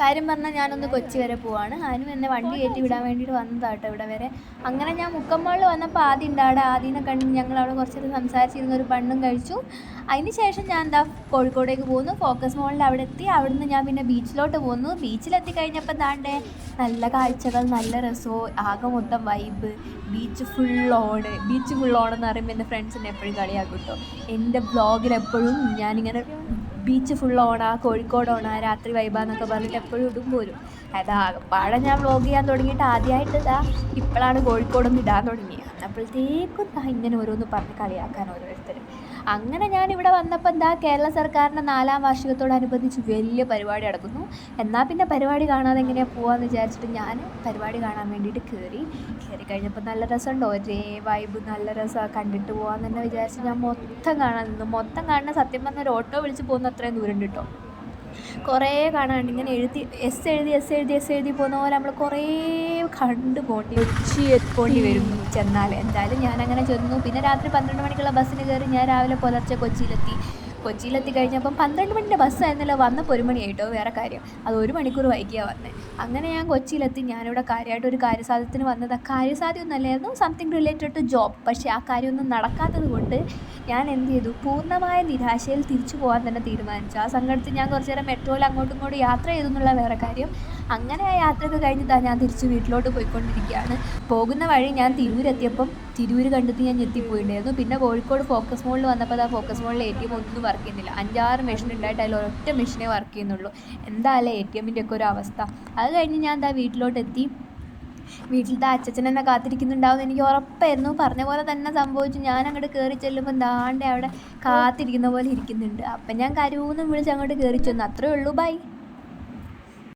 കാര്യം പറഞ്ഞാൽ ഞാനൊന്ന് കൊച്ചി വരെ പോവാണ്. അതിനും എന്നെ വണ്ടി കയറ്റി വിടാൻ വേണ്ടിയിട്ട് വന്നതാട്ടോ ഇവിടെ വരെ. അങ്ങനെ ഞാൻ മുക്കമ്മളിൽ വന്നപ്പോൾ ആദ്യം ഉണ്ട് അവിടെ ആദ്യനെ കണ്ട് ഞങ്ങൾ അവിടെ കുറച്ച് നേരം സംസാരിച്ചിരുന്ന ഒരു പണ്ണും കഴിച്ചു. അതിന് ശേഷം ഞാൻ എന്താ കോഴിക്കോടേക്ക് പോകുന്നു ഫോക്കസ് മോളിൽ അവിടെ എത്തി. അവിടുന്ന് ഞാൻ പിന്നെ ബീച്ചിലോട്ട് പോകുന്നു ബീച്ചിലെത്തി കഴിഞ്ഞപ്പോൾ ദാണ്ടേ നല്ല കാഴ്ചകൾ നല്ല രസവും ആകെ മൊത്തം vibe. Beach full on beach full ഓണെന്ന് പറയുമ്പോൾ എന്റെ ഫ്രണ്ട്സിനെ എപ്പോഴും കളിയാക്കും കേട്ടോ എന്റെ ബ്ലോഗിൽ എപ്പോഴും ഞാനിങ്ങനെ ബീച്ച് ഫുൾ ഓണാ കോഴിക്കോട് ഓണാ രാത്രി വൈബാന്നൊക്കെ പറഞ്ഞിട്ട് എപ്പോഴും ഇടും പോരും. അതാ പാടെ ഞാൻ വ്ലോഗ് ചെയ്യാൻ തുടങ്ങിയിട്ട് ആദ്യമായിട്ട് ഇതാ ഇപ്പോഴാണ് കോഴിക്കോടൊന്ന് ഇടാൻ തുടങ്ങിയത്. അപ്പോഴത്തേക്കും ഇങ്ങനെ ഓരോന്ന് പറഞ്ഞ് കളിയാക്കാൻ ഓരോരുത്തർ അങ്ങനെ ഞാൻ ഇവിടെ വന്നപ്പോൾ എന്താ കേരള സർക്കാരിന്റെ നാലാം വാർഷികത്തോടനുബന്ധിച്ച് വലിയ പരിപാടി നടക്കുന്നു. എന്നാൽ പിന്നെ പരിപാടി കാണാതെ എങ്ങനെയാണ് പോവാന്ന് വിചാരിച്ചിട്ട് ഞാൻ പരിപാടി കാണാൻ വേണ്ടിയിട്ട് കയറി കയറി കഴിഞ്ഞപ്പോൾ നല്ല രസമുണ്ടോ? ഒരേ വൈബ് നല്ല രസമാണ് കണ്ടിട്ട് പോകാമെന്ന് തന്നെ വിചാരിച്ച് ഞാൻ മൊത്തം കാണാൻ നിന്നു. മൊത്തം കാണുന്ന സത്യം പറഞ്ഞ ഒരു ഓട്ടോ വിളിച്ച് പോകുന്ന അത്രയും ദൂരം കേട്ടോ. കുറേ കാണാണ്ട് ഇങ്ങനെ എഴുതി എസ് എഴുതി എസ് എഴുതി എസ് എഴുതി പോകുന്ന പോലെ നമ്മൾ കുറേ കണ്ടു പോണ്ടി കൊച്ചി എത്തിപ്പോണ്ടി വരുന്നു. ചെന്നാൽ എന്തായാലും ഞാൻ അങ്ങനെ ചെന്നു. പിന്നെ രാത്രി പന്ത്രണ്ട് മണിക്കുള്ള ബസ്സിന് കയറി ഞാൻ രാവിലെ പുലർച്ചെ കൊച്ചിയിലെത്തി. കൊച്ചിയിലെത്തി കഴിഞ്ഞപ്പം പന്ത്രണ്ട് മണിന്റെ ബസ്സായിരുന്നല്ലോ വന്നപ്പോൾ ഒരു മണിയായിട്ടോ വേറെ കാര്യം. അത് ഒരു മണിക്കൂർ വൈകിയാണ് വന്നത് അങ്ങനെ ഞാൻ കൊച്ചിയിലെത്തി. ഞാനിവിടെ കാര്യമായിട്ട് ഒരു കാര്യസാധ്യത്തിന് വന്നത്. ആ കാര്യസാധ്യമൊന്നുമല്ലായിരുന്നു സംതിങ് റിലേറ്റഡ് ടു ജോബ് പക്ഷേ ആ കാര്യമൊന്നും നടക്കാത്തത് കൊണ്ട് ഞാൻ എന്ത് ചെയ്തു? പൂർണമായ നിരാശയിൽ തിരിച്ചു പോകാൻ തന്നെ തീരുമാനിച്ചു. ആ സങ്കടത്തിൽ ഞാൻ കുറച്ച് നേരം മെട്രോയിൽ അങ്ങോട്ടും ഇങ്ങോട്ടും യാത്ര ചെയ്തു എന്നുള്ള വേറെ കാര്യം. അങ്ങനെ ആ യാത്രയൊക്കെ കഴിഞ്ഞിട്ടാണ് ഞാൻ തിരിച്ച് വീട്ടിലോട്ട് പോയിക്കൊണ്ടിരിക്കുകയാണ്. പോകുന്ന വഴി ഞാൻ തിരൂരെത്തിയപ്പം തിരൂർ കണ്ടിട്ട് ഞാൻ ഞെത്തിപ്പോയിട്ടുണ്ടായിരുന്നു പിന്നെ കോഴിക്കോട് ഫോക്കസ് മോളിൽ വന്നപ്പോൾ ആ ഫോക്കസ് മോളിൽ എ ടി എം ഒന്നും വർക്ക് ചെയ്യുന്നില്ല. അഞ്ചാറ് മെഷീൻ ഉണ്ടായിട്ട് അതിൽ ഒരൊറ്റ മെഷീനേ വർക്ക് ചെയ്യുന്നുള്ളൂ. എന്തായാലും എ ടി എമ്മിന്റെ ഒക്കെ ഒരു അവസ്ഥ? അത് കഴിഞ്ഞ് ഞാൻ എന്താ വീട്ടിലോട്ട് എത്തി വീട്ടിലത്തെ അച്ഛച്ചൻ എന്നെ കാത്തിരിക്കുന്നുണ്ടാവും എനിക്ക് ഉറപ്പായിരുന്നു. പറഞ്ഞ പോലെ തന്നെ സംഭവിച്ചു. ഞാൻ അങ്ങോട്ട് കയറി ചെല്ലുമ്പോൾ ദാണ്ടെ അവിടെ കാത്തിരിക്കുന്ന പോലെ ഇരിക്കുന്നുണ്ട്. അപ്പം ഞാൻ കരൂന്നും വിളിച്ച് അങ്ങോട്ട് കയറി ചെന്നു. അത്രേ ഉള്ളൂ. ബൈ